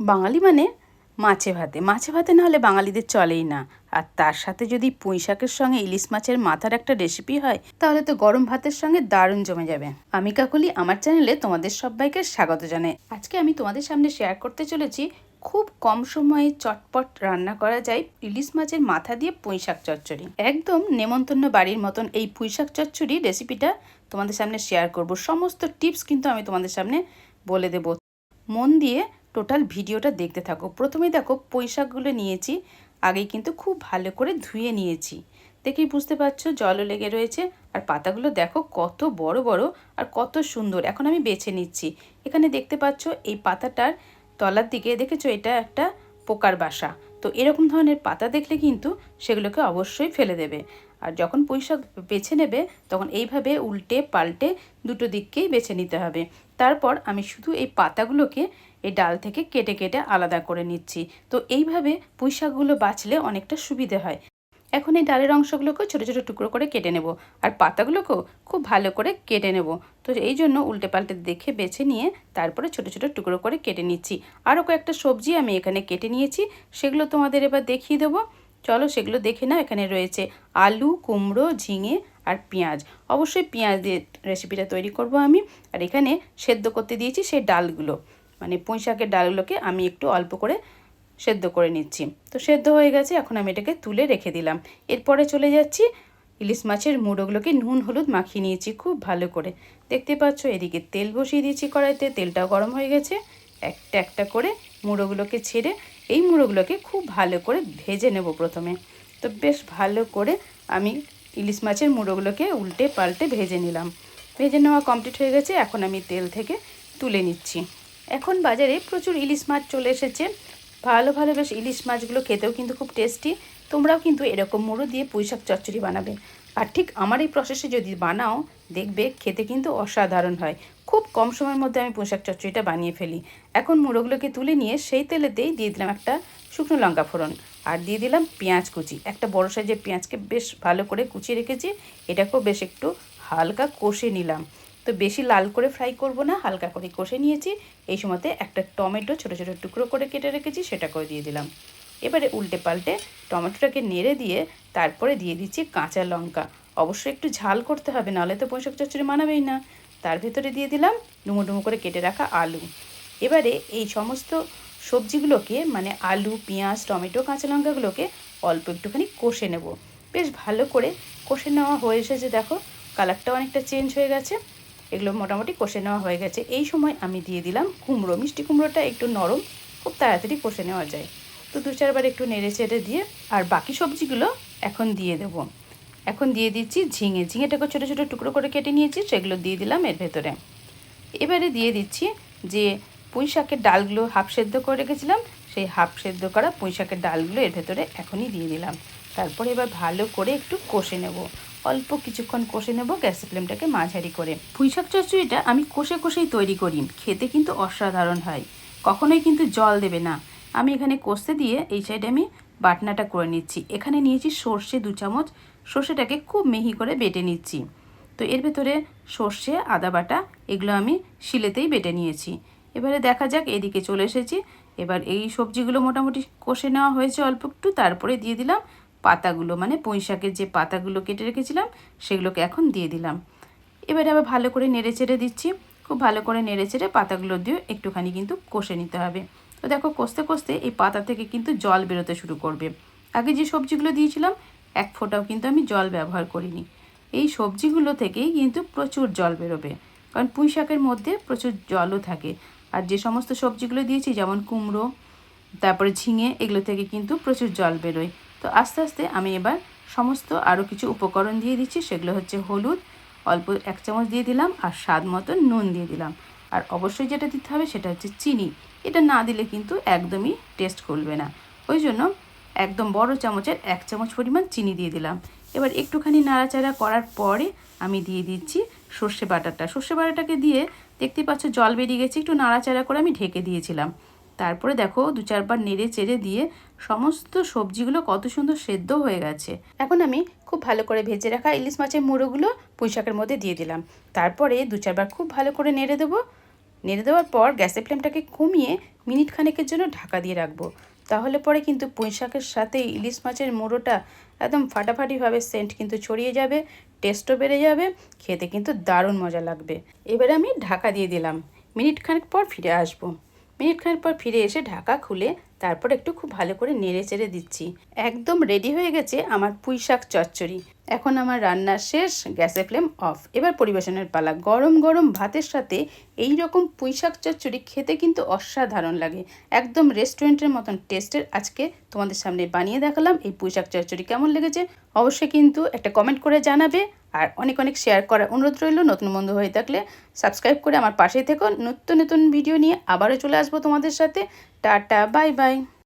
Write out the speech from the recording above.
বাঙালি মানে মাছে ভাতে। মাছে ভাতে না হলে বাঙালিদের চলেই না। আর তার সাথে যদি পুঁই শাকের সঙ্গে ইলিশ মাছের মাথার একটা রেসিপি হয়, তাহলে তো গরম ভাতের সঙ্গে দারুণ জমে যাবে। আমি কাকুলি, আমার চ্যানেলে তোমাদের সবাইকে স্বাগত জানাই। আজকে আমি তোমাদের সামনে শেয়ার করতে চলেছি, খুব কম সময়ে চটপট রান্না করা যায় ইলিশ মাছের মাথা দিয়ে পুঁই শাক চচ্চড়ি। একদম নেমন্তন্ন বাড়ির মতন এই পুঁই শাক চচ্চড়ি রেসিপিটা তোমাদের সামনে শেয়ার করব। সমস্ত টিপস কিন্তু আমি তোমাদের সামনে বলে দেব। মন দিয়ে টোটাল ভিডিওটা দেখতে থাকো। প্রথমে দেখো, পৈশাকগুলো নিয়েছি, আগেই কিন্তু খুব ভালো করে ধুয়ে নিয়েছি। দেখেই বুঝতে পারছ, জলও লেগে রয়েছে, আর পাতাগুলো দেখো কত বড় বড় আর কত সুন্দর। এখন আমি বেছে নিচ্ছি। এখানে দেখতে পাচ্ছ, এই পাতাটার তলার দিকে দেখেছ, এটা একটা পোকার বাসা। তো এরকম ধরনের পাতা দেখলে কিন্তু সেগুলোকে অবশ্যই ফেলে দেবে। আর যখন পুঁইশাক বেছে নেবে, তখন এইভাবে উল্টে পাল্টে দুটো দিককেই বেছে নিতে হবে। তারপর আমি শুধু এই পাতাগুলোকে এই ডাল থেকে কেটে কেটে আলাদা করে নিচ্ছি। তো এইভাবে পুঁইশাকগুলো বাছলে অনেকটা সুবিধে হয়। এখন এই ডালের অংশগুলোকেও ছোটো ছোটো টুকরো করে কেটে নেব। আর পাতাগুলোকেও খুব ভালো করে কেটে নেব। তো এই জন্য উল্টে পাল্টে দেখে বেছে নিয়ে তারপরে ছোটো ছোটো টুকরো করে কেটে নিচ্ছি। আরও কয়েকটা সবজি আমি এখানে কেটে নিয়েছি। সেগুলো তোমাদের এবার দেখিয়ে দেবো। চলো সেগুলো দেখে নাও, এখানে রয়েছে আলু, কুমড়ো, ঝিঙে আর পেঁয়াজ। অবশ্যই পেঁয়াজ দিয়ে রেসিপিটা তৈরি করব আমি। আর এখানে সেদ্ধ করতে দিয়েছি সেই ডালগুলো। মানে পুঁই শাকের ডালগুলোকে আমি একটু অল্প করে সেদ্ধ করে নিচ্ছি। তো সেদ্ধ হয়ে গেছে, এখন আমি এটাকে তুলে রেখে দিলাম। এরপরে চলে যাচ্ছি, ইলিশ মাছের মুড়োগুলোকে নুন হলুদ মাখিয়ে নিয়েছি খুব ভালো করে। দেখতে পাচ্ছ, এদিকে তেল বসিয়ে দিয়েছি কড়াইতে, তেলটাও গরম হয়ে গেছে। একটা একটা করে মুড়োগুলোকে ছেড়ে এই মুড়োগুলোকে খুব ভালো করে ভেজে নেব প্রথমে। তো বেশ ভালো করে আমি ইলিশ মাছের মুড়োগুলোকে উল্টে পাল্টে ভেজে নিলাম। ভেজে নেওয়া কমপ্লিট হয়ে গেছে, এখন আমি তেল থেকে তুলে নিচ্ছি। এখন বাজারে প্রচুর ইলিশ মাছ চলে এসেছে। ভালো ভালো বেশ ইলিশ মাছগুলো খেতেও কিন্তু খুব টেস্টি তোমরাও কিন্তু এরকম মুড়ো দিয়ে পুঁইশাক চচ্চড়ি বানাবে। আর ঠিক আমার এই প্রসেসে যদি বানাও, দেখবে খেতে কিন্তু অসাধারণ হয়। খুব কম সময়ের মধ্যে আমি পোশাক চচ্চড়িটা বানিয়ে ফেলি। এখন মুড়োগুলোকে তুলে নিয়ে সেই তেলেতেই দিয়ে দিলাম একটা শুকনো লঙ্কা ফোড়ন। আর দিয়ে দিলাম পেঁয়াজ কুচি। একটা বড় সাইজের পেঁয়াজকে বেশ ভালো করে কুচিয়ে রেখেছি। এটাকেও বেশ একটু হালকা কষে নিলাম। তো বেশি লাল করে ফ্রাই করব না, হালকা করে কষে নিয়েছি। এই সময়তে একটা টমেটো ছোটো ছোটো টুকরো করে কেটে রেখেছি, সেটা করে দিয়ে দিলাম। এবারে উল্টে পাল্টে টমেটোটাকে নেড়ে দিয়ে তারপরে দিয়ে দিচ্ছি কাঁচা লঙ্কা। অবশ্যই একটু ঝাল করতে হবে, নাহলে তো পোশাক চচ্চড়ি মানাবেই না। তার ভেতরে দিয়ে দিলাম ডুমো ডুমো করে কেটে রাখা আলু। এবারে এই সমস্ত সবজিগুলোকে মানে আলু, পেঁয়াজ, টমেটো, কাঁচা লঙ্কাগুলোকে অল্প একটুখানি কষে নেব। বেশ ভালো করে কষে নেওয়া হয়ে এসেছে, দেখো। কালারটাও অনেকটা চেঞ্জ হয়ে গেছে। এগুলো মোটামুটি কষে নেওয়া হয়ে গেছে। এই সময় আমি দিয়ে দিলাম কুমড়ো। মিষ্টি কুমড়োটা একটু নরম, খুব তাড়াতাড়ি কষে নেওয়া যায়। তো দু চারবার একটু নেড়ে চেড়ে দিয়ে আর বাকি সবজিগুলো এখন দিয়ে দেব। এখন দিয়ে দিচ্ছি ঝিঙে। ঝিঙেটাকে ছোটো ছোটো টুকরো করে কেটে নিয়েছি, সেগুলো দিয়ে দিলাম এর ভেতরে। এবারে দিয়ে দিচ্ছি যে পুঁই শাকের ডালগুলো হাফ সেদ্ধ করে রেখেছিলাম, সেই হাফ সেদ্ধ করা পুঁই শাকের ডালগুলো এর ভেতরে এখনই দিয়ে দিলাম। তারপরে এবার ভালো করে একটু কষে নেব। অল্প কিছুক্ষণ কষে নেব গ্যাসের ফ্লেমটাকে মাঝারি করে। পুঁইশাক চচ্চড়িটা আমি কষে কষেই তৈরি করি। খেতে কিন্তু অসাধারণ হয়। কখনোই কিন্তু জল দেবে না। আমি এখানে কষতে দিয়ে এই সাইডে আমি বাটনাটা করে নিচ্ছি। এখানে নিয়েছি সর্ষে দু চামচ। সর্ষেটাকে খুব মিহি করে বেটে নিচ্ছি। তো এর ভেতরে সর্ষে, আদা বাটা, এগুলো আমি শিলেতেই বেটে নিয়েছি। এবারে দেখা যাক, এদিকে চলে এসেছি। এবার এই সবজিগুলো মোটামুটি কষে নেওয়া হয়েছে অল্প একটু। তারপরে দিয়ে দিলাম পাতাগুলো মানে পুঁই শাকের যে পাতাগুলো কেটে রেখেছিলাম, সেগুলোকে এখন দিয়ে দিলাম। এবারে আবার ভালো করে নেড়ে চেড়ে দিচ্ছি। খুব ভালো করে নেড়ে চেড়ে পাতাগুলো দিয়ে একটুখানি কিন্তু কষে নিতে হবে। তো দেখো, কষতে কষতে এই পাতা থেকে কিন্তু জল বেরোতে শুরু করবে। আগে যে সবজিগুলো দিয়েছিলাম, এক ফোঁটাও কিন্তু আমি জল ব্যবহার করিনি। এই সবজিগুলো থেকেই কিন্তু প্রচুর জল বেরোবে। কারণ পুঁই শাকের মধ্যে প্রচুর জলও থাকে। আর যে সমস্ত সবজিগুলো দিয়েছি, যেমন কুমড়ো, তারপরে ঝিঙে, এগুলো থেকে কিন্তু প্রচুর জল বেরোয়। তো আস্তে আস্তে আমি এবার সমস্ত আরও কিছু উপকরণ দিয়ে দিচ্ছি। সেগুলো হচ্ছে হলুদ, অল্প এক চামচ দিয়ে দিলাম আর স্বাদ মতো নুন দিয়ে দিলাম। আর অবশ্যই যেটা দিতে হবে সেটা হচ্ছে চিনি। এটা না দিলে কিন্তু একদমই টেস্ট করবে না। ওই জন্য একদম বড় চামচের এক চামচ পরিমাণ চিনি দিয়ে দিলাম। এবার একটুখানি নাড়াচাড়া করার পরে আমি দিয়ে দিচ্ছি সর্ষে বাটাটা। সর্ষে বাটাটাকে দিয়ে দেখতে পাচ্ছ জল বেরিয়ে গেছে, একটু নাড়াচাড়া করে আমি ঢেকে দিয়েছিলাম। তারপরে দেখো দু চারবার নেড়ে চেড়ে দিয়ে সমস্ত সবজিগুলো কত সুন্দর সেদ্ধ হয়ে গেছে। এখন আমি খুব ভালো করে ভেজে রাখা ইলিশ মাছের মুড়োগুলো পুঁইশাকের মধ্যে দিয়ে দিলাম। তারপরে দু চারবার খুব ভালো করে নেড়ে দেবো। নেড়ে দেওয়ার পর গ্যাসের ফ্লেমটাকে কমিয়ে মিনিট খানেকের জন্য ঢাকা দিয়ে রাখব। তাহলে পরে কিন্তু পুঁই শাকের সাথে ইলিশ মাছের মুড়োটা একদম ফাটাফাটিভাবে সেন্ট কিন্তু ছড়িয়ে যাবে টেস্টও বেড়ে যাবে, খেতে কিন্তু দারুণ মজা লাগবে। এবারে আমি ঢাকা দিয়ে দিলাম। মিনিট খানেক পর ফিরে আসব। মিনিট খানেক পর ফিরে এসে ঢাকা খুলে তারপর একটু খুব ভালো করে নেড়ে চেড়ে দিচ্ছি। একদম রেডি হয়ে গেছে আমার পুঁই শাক চচ্চড়ি। এখন আমার রান্না শেষ, গ্যাসের ফ্লেম অফ। এবার পরিবেশনের পালা। গরম গরম ভাতের সাথে এই রকম পুঁই শাক চচ্চড়ি খেতে কিন্তু অসাধারণ লাগে। একদম রেস্টুরেন্টের মতন টেস্টের আজকে তোমাদের সামনে বানিয়ে দেখালাম এই পুঁই শাক চচ্চড়ি কেমন লেগেছে। অবশ্যই কিন্তু একটা কমেন্ট করে জানাবে আর অনেক অনেক শেয়ার করার অনুরোধ রইল। নতুন বন্ধু হয়ে থাকলে সাবস্ক্রাইব করে আমার পাশেই থেকো। নতুন নতুন ভিডিও নিয়ে আবারও চলে আসব তোমাদের সাথে। Tata bye bye